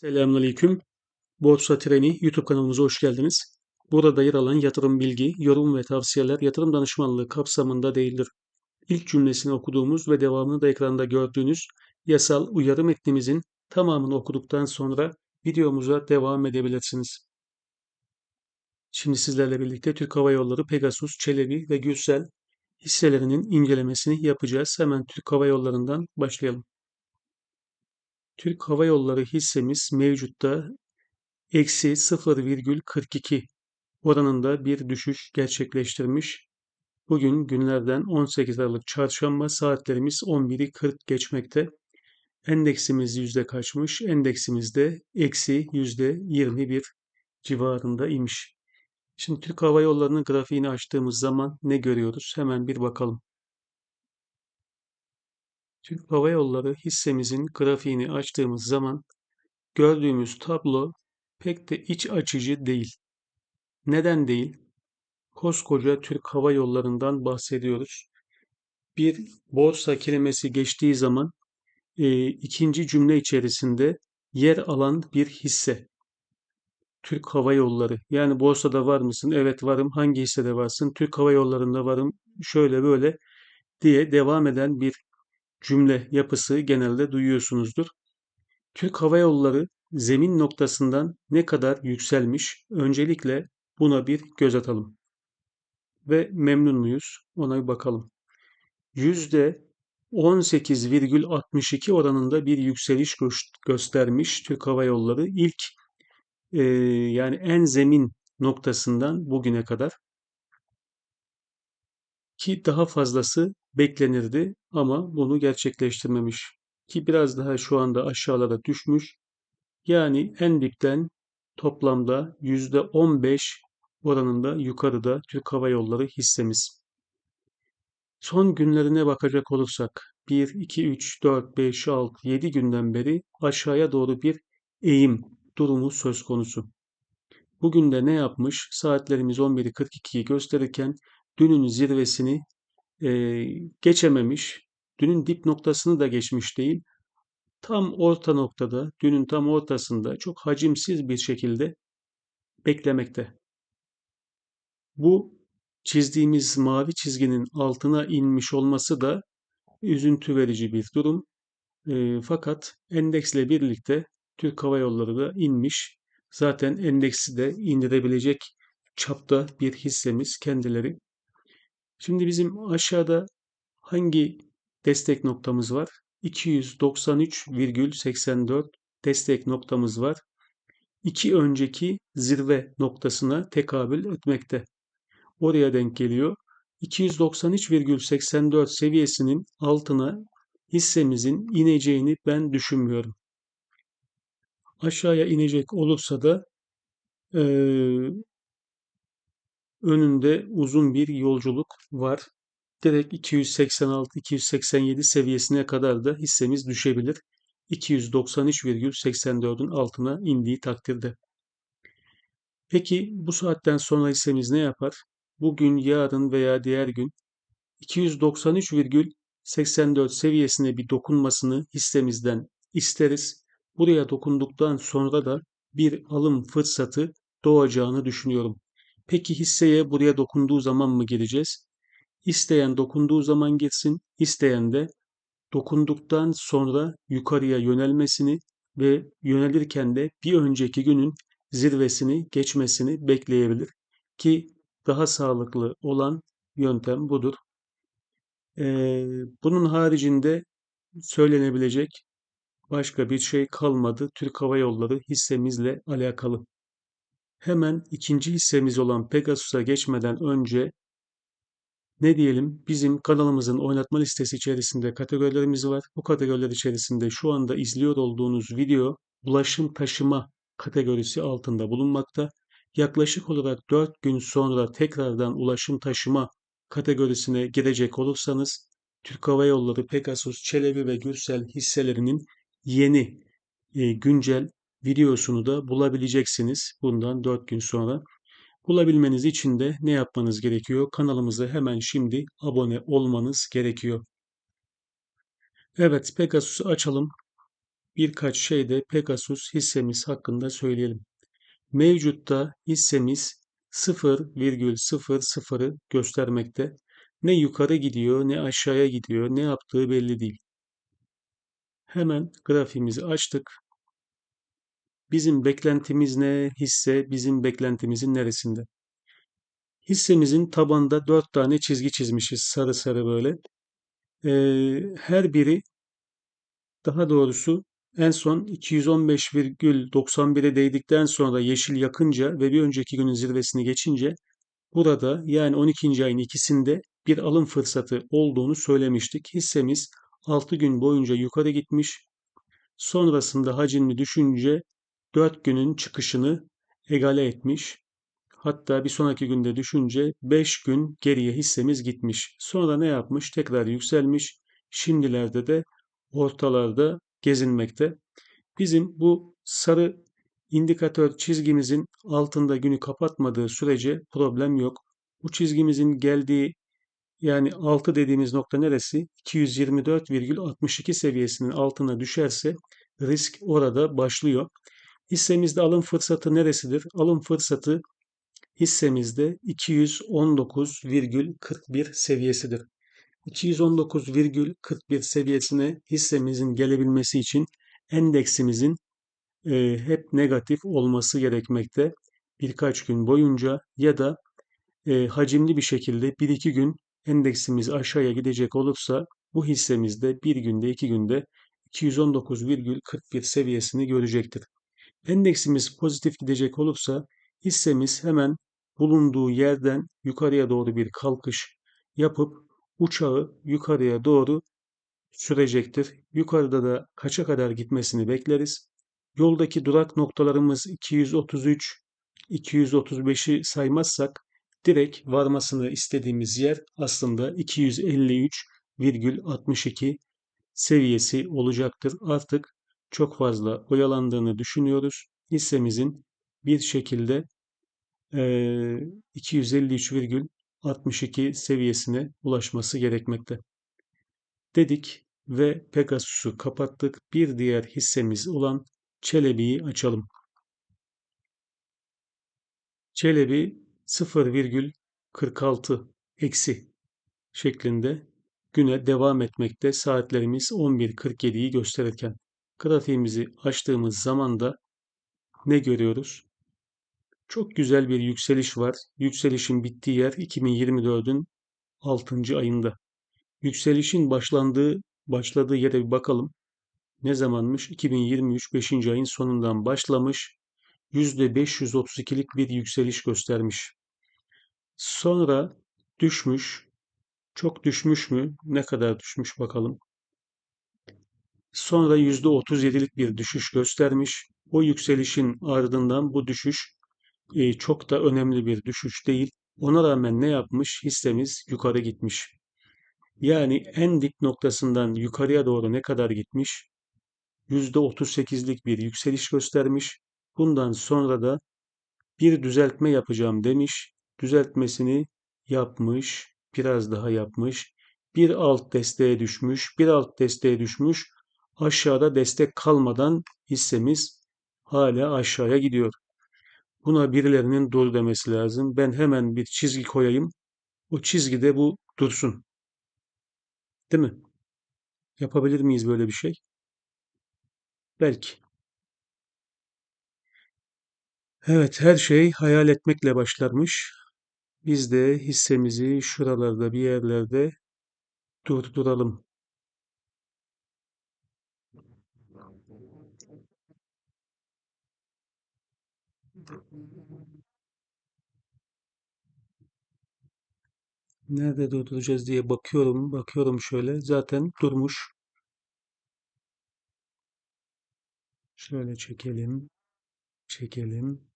Selamünaleyküm. Borsa Treni YouTube kanalımıza hoş geldiniz. Burada yer alan yatırım bilgi, yorum ve tavsiyeler yatırım danışmanlığı kapsamında değildir. İlk cümlesini okuduğumuz ve devamını da ekranda gördüğünüz yasal uyarı metnimizin tamamını okuduktan sonra videomuza devam edebilirsiniz. Şimdi sizlerle birlikte Türk Hava Yolları, Pegasus, Çelebi ve Gürsel hisselerinin incelemesini yapacağız. Hemen Türk Hava Yolları'ndan başlayalım. Türk Hava Yolları hissemiz mevcutta eksi 0,42 oranında bir düşüş gerçekleştirmiş. Bugün günlerden 18 Aralık Çarşamba saatlerimiz 11'i 40 geçmekte. Endeksimiz yüzde kaçmış? Endeksimiz de eksi yüzde 21 civarında imiş. Şimdi Türk Hava Yolları'nın grafiğini açtığımız zaman ne görüyoruz? Hemen bir bakalım. Türk Hava Yolları hissemizin grafiğini açtığımız zaman gördüğümüz tablo pek de iç açıcı değil. Neden değil? Koskoca Türk Hava Yolları'ndan bahsediyoruz. Bir borsa kelimesi geçtiği zaman e, ikinci cümle içerisinde yer alan bir hisse. Türk Hava Yolları. Yani borsada var mısın? Evet varım. Hangi hissede varsın? Türk Hava Yolları'nda varım. Şöyle böyle diye devam eden bir cümle yapısı genelde duyuyorsunuzdur. Türk Hava Yolları zemin noktasından ne kadar yükselmiş? Öncelikle buna bir göz atalım. Ve memnun muyuz? Ona bir bakalım. Yüzde 18,62 oranında bir yükseliş göstermiş Türk Hava Yolları. İlk e, yani en zemin noktasından bugüne kadar ki daha fazlası beklenirdi ama bunu gerçekleştirmemiş. Ki biraz daha şu anda aşağılara düşmüş. Yani en dipten toplamda %15 oranında yukarıda Türk Hava Yolları hissemiz. Son günlerine bakacak olursak 1, 2, 3, 4, 5, 6, 7 günden beri aşağıya doğru bir eğim durumu söz konusu. Bugün de ne yapmış? Saatlerimiz 11'i 42'yi gösterirken dünün zirvesini e, geçememiş. Dünün dip noktasını da geçmiş değil. Tam orta noktada, dünün tam ortasında çok hacimsiz bir şekilde beklemekte. Bu çizdiğimiz mavi çizginin altına inmiş olması da üzüntü verici bir durum. E, fakat endeksle birlikte Türk Hava Yolları da inmiş. Zaten endeksi de indirebilecek çapta bir hissemiz kendileri. Şimdi bizim aşağıda hangi destek noktamız var? 293,84 destek noktamız var. İki önceki zirve noktasına tekabül etmekte. Oraya denk geliyor. 293,84 seviyesinin altına hissemizin ineceğini ben düşünmüyorum. Aşağıya inecek olursa da e, önünde uzun bir yolculuk var. Direkt 286-287 seviyesine kadar da hissemiz düşebilir. 293,84'ün altına indiği takdirde. Peki bu saatten sonra hissemiz ne yapar? Bugün, yarın veya diğer gün 293,84 seviyesine bir dokunmasını hissemizden isteriz. Buraya dokunduktan sonra da bir alım fırsatı doğacağını düşünüyorum. Peki hisseye buraya dokunduğu zaman mı gireceğiz? İsteyen dokunduğu zaman girsin, isteyen de dokunduktan sonra yukarıya yönelmesini ve yönelirken de bir önceki günün zirvesini geçmesini bekleyebilir ki daha sağlıklı olan yöntem budur. Ee, bunun haricinde söylenebilecek başka bir şey kalmadı Türk Hava Yolları hissemizle alakalı. Hemen ikinci hissemiz olan Pegasus'a geçmeden önce ne diyelim bizim kanalımızın oynatma listesi içerisinde kategorilerimiz var. Bu kategoriler içerisinde şu anda izliyor olduğunuz video ulaşım taşıma kategorisi altında bulunmakta. Yaklaşık olarak 4 gün sonra tekrardan ulaşım taşıma kategorisine girecek olursanız Türk Hava Yolları, Pegasus, Çelebi ve Gürsel hisselerinin yeni e, güncel videosunu da bulabileceksiniz bundan 4 gün sonra. Bulabilmeniz için de ne yapmanız gerekiyor? Kanalımıza hemen şimdi abone olmanız gerekiyor. Evet Pegasus'u açalım. birkaç şey de Pegasus hissemiz hakkında söyleyelim. Mevcutta hissemiz 0,00'ı göstermekte. Ne yukarı gidiyor ne aşağıya gidiyor ne yaptığı belli değil. Hemen grafiğimizi açtık. Bizim beklentimiz ne? Hisse bizim beklentimizin neresinde? Hissemizin tabanında 4 tane çizgi çizmişiz sarı sarı böyle. Ee, her biri daha doğrusu en son 215,91'e değdikten sonra yeşil yakınca ve bir önceki günün zirvesini geçince burada yani 12. ayın ikisinde bir alım fırsatı olduğunu söylemiştik. Hissemiz 6 gün boyunca yukarı gitmiş. Sonrasında hacimli düşünce 4 günün çıkışını egale etmiş. Hatta bir sonraki günde düşünce 5 gün geriye hissemiz gitmiş. Sonra ne yapmış? Tekrar yükselmiş. Şimdilerde de ortalarda gezinmekte. Bizim bu sarı indikatör çizgimizin altında günü kapatmadığı sürece problem yok. Bu çizgimizin geldiği yani 6 dediğimiz nokta neresi? 224,62 seviyesinin altına düşerse risk orada başlıyor. Hissemizde alım fırsatı neresidir? Alım fırsatı hissemizde 219,41 seviyesidir. 219,41 seviyesine hissemizin gelebilmesi için endeksimizin e, hep negatif olması gerekmekte. Birkaç gün boyunca ya da e, hacimli bir şekilde 1-2 gün endeksimiz aşağıya gidecek olursa bu hissemizde bir günde iki günde 219,41 seviyesini görecektir. Endeksimiz pozitif gidecek olursa hissemiz hemen bulunduğu yerden yukarıya doğru bir kalkış yapıp uçağı yukarıya doğru sürecektir. Yukarıda da kaça kadar gitmesini bekleriz. Yoldaki durak noktalarımız 233, 235'i saymazsak direkt varmasını istediğimiz yer aslında 253,62 seviyesi olacaktır. Artık çok fazla oyalandığını düşünüyoruz. Hissemizin bir şekilde e, 253,62 seviyesine ulaşması gerekmekte. Dedik ve Pegasus'u kapattık. Bir diğer hissemiz olan Çelebi'yi açalım. Çelebi 0,46 eksi şeklinde güne devam etmekte. Saatlerimiz 11.47'yi gösterirken grafiğimizi açtığımız zaman da ne görüyoruz? Çok güzel bir yükseliş var. Yükselişin bittiği yer 2024'ün 6. ayında. Yükselişin başlandığı başladığı yere bir bakalım. Ne zamanmış? 2023 5. ayın sonundan başlamış. %532'lik bir yükseliş göstermiş. Sonra düşmüş. Çok düşmüş mü? Ne kadar düşmüş bakalım. Sonra %37'lik bir düşüş göstermiş. O yükselişin ardından bu düşüş e, çok da önemli bir düşüş değil. Ona rağmen ne yapmış? Hissemiz yukarı gitmiş. Yani en dip noktasından yukarıya doğru ne kadar gitmiş? %38'lik bir yükseliş göstermiş. Bundan sonra da bir düzeltme yapacağım demiş. Düzeltmesini yapmış, biraz daha yapmış. Bir alt desteğe düşmüş, bir alt desteğe düşmüş. Aşağıda destek kalmadan hissemiz hala aşağıya gidiyor. Buna birilerinin dur demesi lazım. Ben hemen bir çizgi koyayım. O çizgide bu dursun. Değil mi? Yapabilir miyiz böyle bir şey? Belki. Evet, her şey hayal etmekle başlarmış. Biz de hissemizi şuralarda bir yerlerde durduralım. Nerede durduracağız diye bakıyorum, bakıyorum şöyle. Zaten durmuş. Şöyle çekelim, çekelim.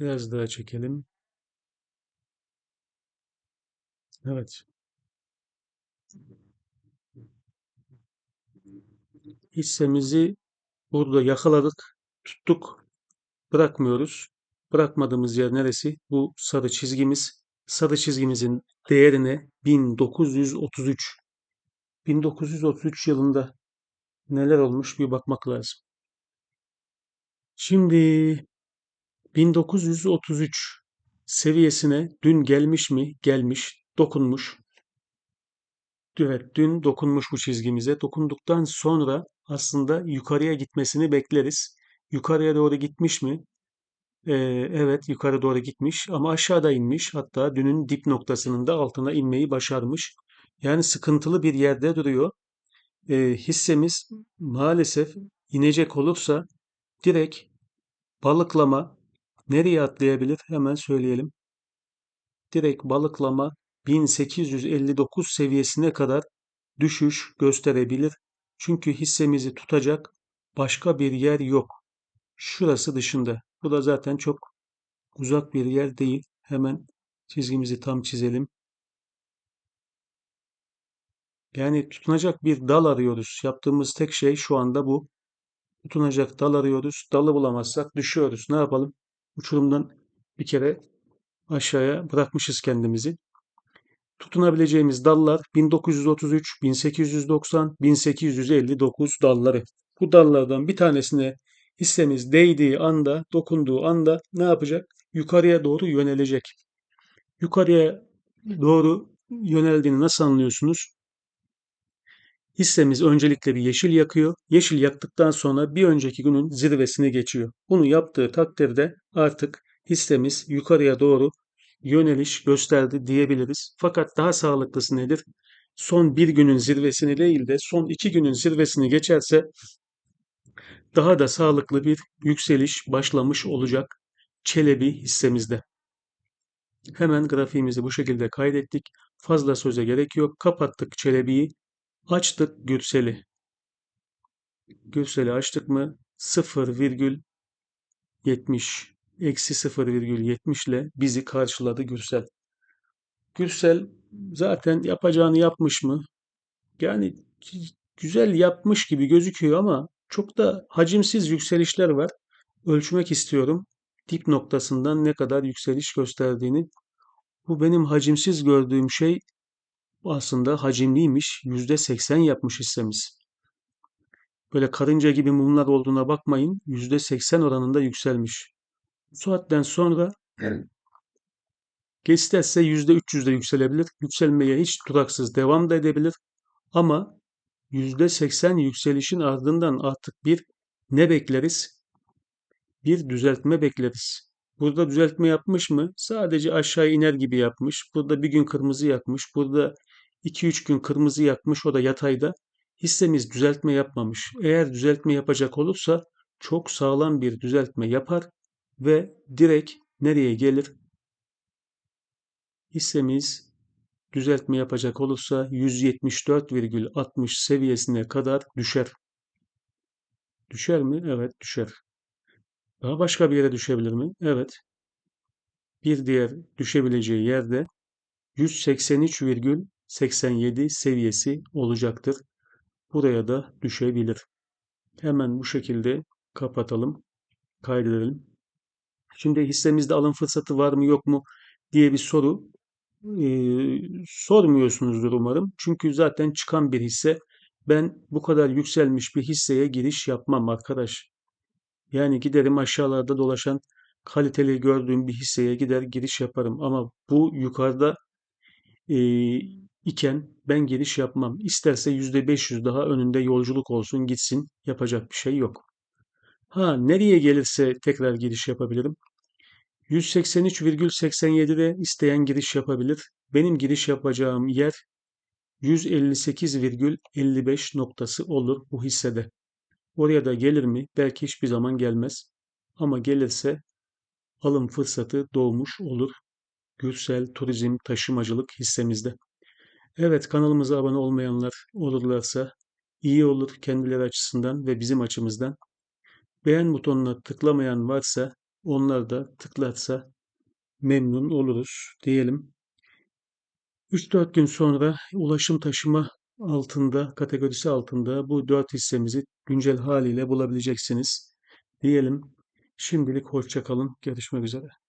Biraz daha çekelim. Evet. Hissemizi burada yakaladık, tuttuk, bırakmıyoruz. Bırakmadığımız yer neresi? Bu sarı çizgimiz. Sarı çizgimizin değerine 1933 1933 yılında neler olmuş bir bakmak lazım. Şimdi 1933 seviyesine dün gelmiş mi? Gelmiş, dokunmuş. Evet, dün dokunmuş bu çizgimize. Dokunduktan sonra aslında yukarıya gitmesini bekleriz. Yukarıya doğru gitmiş mi? Ee, evet, yukarı doğru gitmiş ama aşağıda inmiş. Hatta dünün dip noktasının da altına inmeyi başarmış. Yani sıkıntılı bir yerde duruyor. Ee, hissemiz maalesef inecek olursa direkt balıklama nereye atlayabilir? Hemen söyleyelim. Direkt balıklama 1859 seviyesine kadar düşüş gösterebilir. Çünkü hissemizi tutacak başka bir yer yok. Şurası dışında. Bu da zaten çok uzak bir yer değil. Hemen çizgimizi tam çizelim. Yani tutunacak bir dal arıyoruz. Yaptığımız tek şey şu anda bu. Tutunacak dal arıyoruz. Dalı bulamazsak düşüyoruz. Ne yapalım? Uçurumdan bir kere aşağıya bırakmışız kendimizi. Tutunabileceğimiz dallar 1933, 1890, 1859 dalları. Bu dallardan bir tanesine hissemiz değdiği anda, dokunduğu anda ne yapacak? Yukarıya doğru yönelecek. Yukarıya doğru yöneldiğini nasıl anlıyorsunuz? Hissemiz öncelikle bir yeşil yakıyor. Yeşil yaktıktan sonra bir önceki günün zirvesini geçiyor. Bunu yaptığı takdirde artık hissemiz yukarıya doğru yöneliş gösterdi diyebiliriz. Fakat daha sağlıklısı nedir? Son bir günün zirvesini değil de son iki günün zirvesini geçerse daha da sağlıklı bir yükseliş başlamış olacak Çelebi hissemizde. Hemen grafiğimizi bu şekilde kaydettik. Fazla söze gerek yok. Kapattık Çelebi'yi. Açtık Gürsel'i. Gürsel'i açtık mı 0,70 eksi 0,70 ile bizi karşıladı Gürsel. Gürsel zaten yapacağını yapmış mı? Yani güzel yapmış gibi gözüküyor ama çok da hacimsiz yükselişler var. Ölçmek istiyorum dip noktasından ne kadar yükseliş gösterdiğini. Bu benim hacimsiz gördüğüm şey aslında hacimliymiş. %80 yapmış hissemiz. Böyle karınca gibi mumlar olduğuna bakmayın. %80 oranında yükselmiş. Bu saatten sonra isterse %300'de yükselebilir. Yükselmeye hiç duraksız devam da edebilir. Ama %80 yükselişin ardından artık bir ne bekleriz? Bir düzeltme bekleriz. Burada düzeltme yapmış mı? Sadece aşağı iner gibi yapmış. Burada bir gün kırmızı yakmış. Burada 2-3 gün kırmızı yakmış. O da yatayda. Hissemiz düzeltme yapmamış. Eğer düzeltme yapacak olursa çok sağlam bir düzeltme yapar ve direkt nereye gelir? Hissemiz düzeltme yapacak olursa 174,60 seviyesine kadar düşer. Düşer mi? Evet düşer. Daha başka bir yere düşebilir mi? Evet. Bir diğer düşebileceği yerde 183,87 seviyesi olacaktır. Buraya da düşebilir. Hemen bu şekilde kapatalım, kaydedelim. Şimdi hissemizde alım fırsatı var mı yok mu diye bir soru e, sormuyorsunuzdur umarım. Çünkü zaten çıkan bir hisse ben bu kadar yükselmiş bir hisseye giriş yapmam arkadaş. Yani giderim aşağılarda dolaşan kaliteli gördüğüm bir hisseye gider giriş yaparım. Ama bu yukarıda e, iken ben giriş yapmam. İsterse %500 daha önünde yolculuk olsun gitsin yapacak bir şey yok. Ha nereye gelirse tekrar giriş yapabilirim. 183,87'de isteyen giriş yapabilir. Benim giriş yapacağım yer 158,55 noktası olur bu hissede. Oraya da gelir mi? Belki hiçbir zaman gelmez. Ama gelirse alım fırsatı doğmuş olur. Gürsel Turizm Taşımacılık hissemizde. Evet kanalımıza abone olmayanlar olurlarsa iyi olur kendileri açısından ve bizim açımızdan. Beğen butonuna tıklamayan varsa onlar da tıklatsa memnun oluruz diyelim. 3-4 gün sonra ulaşım taşıma altında, kategorisi altında bu 4 hissemizi güncel haliyle bulabileceksiniz diyelim. Şimdilik hoşça kalın. Görüşmek üzere.